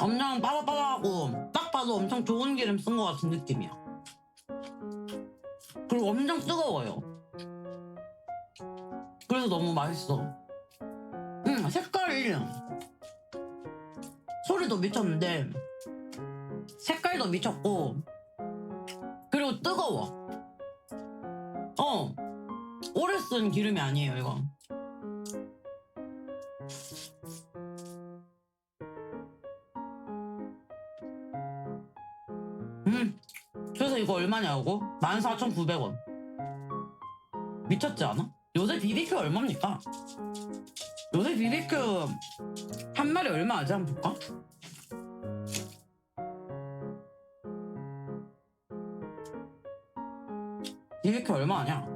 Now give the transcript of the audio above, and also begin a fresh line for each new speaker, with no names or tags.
엄청 바삭바삭하고 딱 봐도 엄청 좋은 기름 쓴 것 같은 느낌이야. 그리고 엄청 뜨거워요. 그래서 너무 맛있어. 음, 색깔이 소리도 미쳤는데 색깔도 미쳤고 그리고 뜨거워. 어, 오래 쓴 기름이 아니에요 이거. 음, 그래서 이거 얼마냐고? 14,900원. 미쳤지 않아? 요새 BBQ 얼마입니까? 요새 BBQ 한 마리 얼마 하지? 한번 볼까? BBQ 얼마 하냐?